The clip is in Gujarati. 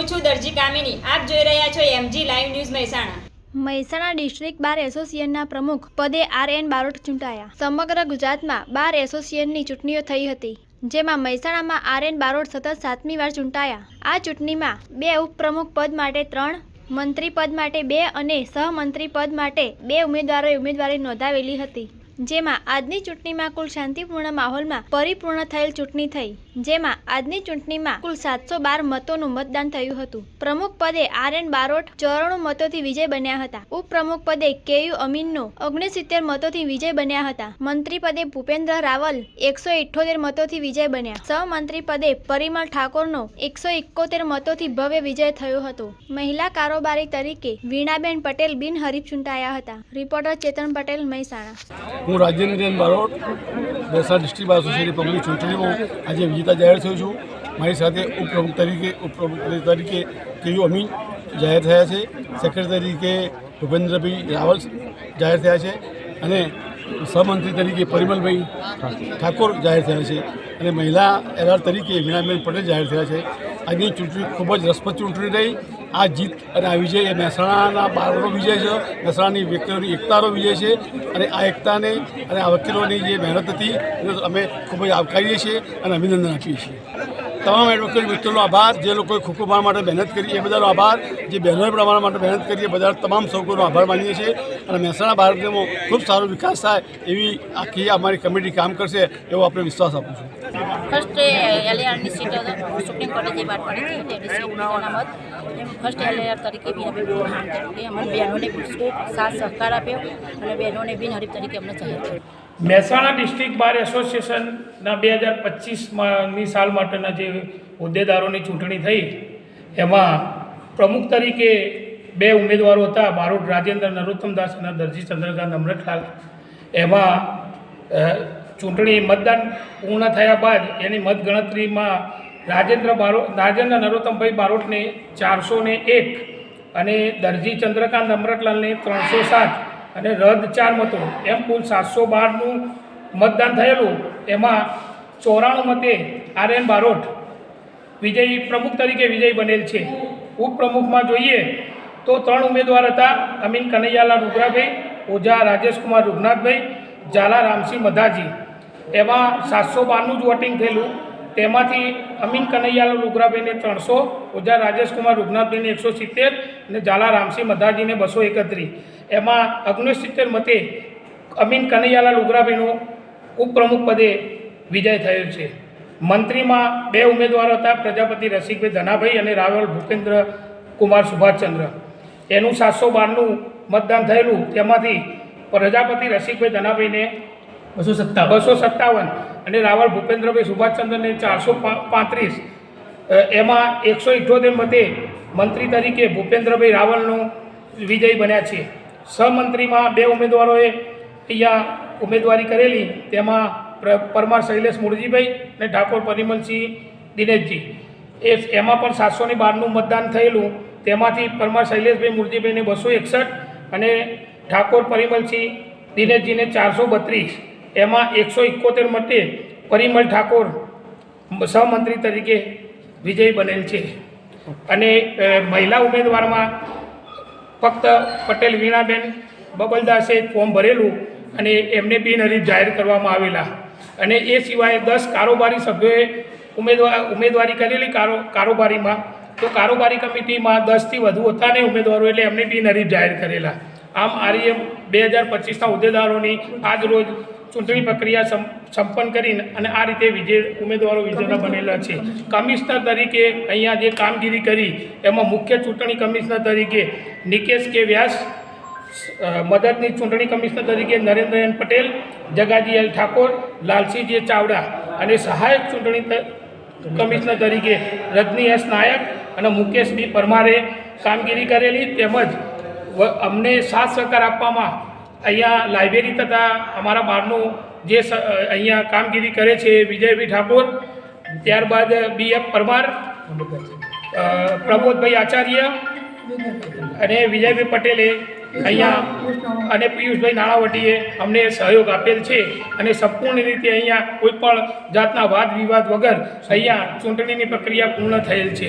હું છું દરજી કામિની, આપ જોઈ રહ્યા છો MG live news Mehsana. Mehsana district bar એસોસિએશનના પ્રમુખ પદે આર એન બારોટ ચૂંટાયા. સમગ્ર ગુજરાતમાં બાર એસોસિએશનની ચૂંટણીઓ થઈ હતી, જેમાં મહેસાણામાં આર એન બારોટ સતત સાતમી વાર ચૂંટાયા. આ ચૂંટણીમાં બે ઉપપ્રમુખ પદ માટે ત્રણ, મંત્રી પદ માટે બે અને સહમંત્રી પદ માટે બે ઉમેદવારોએ ઉમેદવારી નોંધાવેલી હતી. જેમાં આજની ચૂંટણીમાં કુલ શાંતિપૂર્ણ માહોલમાં પરિપૂર્ણ થયેલ ચૂંટણી થઈ. જેમાં આજની ચૂંટણીમાં કુલ સાતસો બાર મતોનું મતદાન થયું હતું. પ્રમુખ પદે આર એન બારોટ ચોરાણું મતોથી વિજય બન્યા હતા. ઉપપ્રમુખ પદે કેયુ અમીનનો ઓગણસિત્તેર મતોથી વિજય બન્યા હતા. મંત્રી પદે ભૂપેન્દ્ર રાવલ એકસો ઇઠ્ઠોતેર મતોથી વિજય બન્યા. સહમંત્રી પદે પરિમલ ઠાકોરનો એકસો એકોતેર મતોથી ભવ્ય વિજય થયો હતો. મહિલા કારોબારી તરીકે વીણાબેન પટેલ બિનહરીફ ચૂંટાયા હતા. રિપોર્ટર ચેતન પટેલ મહેસાણા. હું રાજેન્દ્રન બારોટ બેસા ડિસ્ટ્રિક્ટ બાર સોસાયટી પબ્લિક ચૂંટણીમાં આજે વિજેતા જાહેર થયો છું. મારી સાથે ઉપપ્રમુખ તરીકે ઉપપ્રમુખ તરીકે કેયુ અમીન જાહેર થયા છે. સેક્રેટરી તરીકે ભૂપેન્દ્રભાઈ રાવલ જાહેર થયા છે અને સહમંત્રી તરીકે પરિમલભાઈ ઠાકોર જાહેર થયા છે અને મહિલા એલાર તરીકે વીણાબેન પટેલ જાહેર થયા છે. આજની ચૂંટણી ખૂબ જ રસપ્રદ ચૂંટણી રહી. આ જીત અને આ વિજય એ મહેસાણાના બારનો વિજય છે, મહેસાણાની વ્યક્તિઓની એકતાનો વિજય છે અને આ એકતાને અને આ વકીલોની જે મહેનત હતી અમે ખૂબ જ આવકારીએ છીએ અને અભિનંદન આપીએ છીએ. તમામ એડવોકેટ મિત્રોનો આભાર. જે લોકોએ ખોખો ભણવા માટે મહેનત કરી, એ બધાનો આભાર. જે બહેનોએ અમારા માટે મહેનત કરી, એ બધા તમામ સૌકોનો આભાર માનીએ છીએ. અને મહેસાણા ભારતમાં ખૂબ સારો વિકાસ થાય એવી આખી અમારી કમિટી કામ કરશે એવો આપણે વિશ્વાસ આપું છું. ફર્સ્ટ એલએઆરની સીટ સુપ્રીમ કોર્ટે જે પડી હતી. તેની સીટ અનામત ફર્સ્ટ એલએઆર તરીકે બિન કામ કર્યું. કે અમને બહેનોને સાથ સહકાર આપ્યો અને બહેનોને બિનહરીફ તરીકે અમને જાહેર કર્યું મહેસાણા ડિસ્ટ્રિક્ટ બાર એસોસિએશનના બે હજાર પચીસમાંની સાલ માટેના જે હોદ્દેદારોની ચૂંટણી થઈ, એમાં પ્રમુખ તરીકે બે ઉમેદવારો હતા, બારોટ રાજેન્દ્ર નરોત્તમદાસ અને દરજી ચંદ્રકાંત અમૃતલાલ એમાં ચૂંટણી મતદાન પૂર્ણ થયા બાદ એની મતગણતરીમાં રાજેન્દ્ર બારો, રાજેન્દ્ર નરોત્તમભાઈ બારોટને ચારસો ને એક અને દરજી ચંદ્રકાંત અમૃતલાલને ત્રણસો સાત. અને રદ ચાર મતો. એમ કુલ સાતસો બારનું મતદાન થયેલું. એમાં ચોરાણું મતે આર એન બારોટ વિજયી પ્રમુખ તરીકે વિજયી બનેલ છે. ઉપપ્રમુખમાં જોઈએ તો ત્રણ ઉમેદવાર હતા અમીન કનૈયાલાલ રૂગરાભાઈ ઓઝા રાજેશકુમાર રૂગનાથભાઈ, ઝાલા રામસિંહ મધાજી. એમાં સાતસો બારનું જ વોટિંગ થયેલું. તેમાંથી અમીન કનૈયાલાલ રૂગરાભાઈને ત્રણસો ઓજા રાજેશકુમાર રૂગનાથભાઈને એકસો સિત્તેર અને ઝાલા રામસિંહ મધાજીને બસો એકત્રીસ. એમાં ઓગણસિત્તેર મતે અમીન કનૈયાલાલ ઉગરાભાઈનું ઉપપ્રમુખ પદે વિજય થયો છે. મંત્રીમાં બે ઉમેદવારો હતા, પ્રજાપતિ રસિકભાઈ ધનાભાઈ અને રાવલ ભૂપેન્દ્ર કુમાર સુભાષચંદ્ર. એનું સાતસો બારનું મતદાન થયેલું, તેમાંથી પ્રજાપતિ રસિકભાઈ ધનાભાઈને બસો સત્તાવન બસો સત્તાવન. અને રાવલ ભૂપેન્દ્રભાઈ સુભાષચંદ્રને ચારસો પાંત્રીસ. એમાં એકસો ઇઠ્યોતેર મતે મંત્રી તરીકે ભૂપેન્દ્રભાઈ રાવલનો વિજય બન્યા છે. સહમંત્રીમાં બે ઉમેદવારોએ અહીંયા ઉમેદવારી કરેલી. તેમાં પરમાર શૈલેષ મુરજીભાઈ અને ઠાકોર પરિમલસિંહ દિનેશજી. એ એમાં પણ સાતસો ને બારનું મતદાન થયેલું. તેમાંથી પરમાર શૈલેષભાઈ મુળજીભાઈને બસો એકસઠ અને ઠાકોર પરિમલસિંહ દિનેશજીને ચારસો બત્રીસ. એમાં એકસો એકોતેર મતે પરિમલ ઠાકોર સહમંત્રી તરીકે વિજય બનેલ છે. અને મહિલા ઉમેદવારમાં ફક્ત પટેલ વીણાબેન બબલદાસે ફોર્મ ભરેલું અને એમને બિનહરીફ જાહેર કરવામાં આવેલા. અને એ સિવાય દસ કારોબારી સભ્યોએ ઉમેદવાર ઉમેદવારી કરેલી કારો, કારોબારીમાં. તો કારોબારી કમિટીમાં દસથી વધુ હતા ને ઉમેદવારો એટલે એમને બિનહરીફ જાહેર કરેલા. આમ આરએમ બે હજાર પચીસના હોદ્દેદારોની આજ રોજ ચૂંટણી પ્રક્રિયા સંપન્ન કરીને અને આ રીતે વિજય ઉમેદવારો વિજેતા બનેલા છે. કમિશનર. તરીકે અહીંયા જે કામગીરી કરી એમાં મુખ્ય ચૂંટણી કમિશનર તરીકે નિકેશ કે વ્યાસ મદદની ચૂંટણી કમિશનર તરીકે નરેન્દ્રયન પટેલ જગાજી એલ ઠાકોર લાલસિંહજી ચાવડા અને સહાયક ચૂંટણી કમિશનર તરીકે રજની એસ નાયક અને મુકેશ બી પરમારે કામગીરી કરેલી તેમજ અમને સાથ સહકાર આપવામાં અહીંયા લાઇબ્રેરી તથા અમારા બહારનું જે અહીંયા કામગીરી કરે છે વિજયભાઈ ઠાકોર, ત્યારબાદ બી. એફ. પરમાર પ્રમોદભાઈ આચાર્ય અને વિજયભાઈ પટેલે અહીંયા અને પિયુષભાઈ નાણાવટીએ અમને સહયોગ આપેલ છે અને સંપૂર્ણ રીતે અહીંયા કોઈ પણ જાતના વાદ વિવાદ વગર અહીંયા ચૂંટણીની પ્રક્રિયા પૂર્ણ થયેલ છે.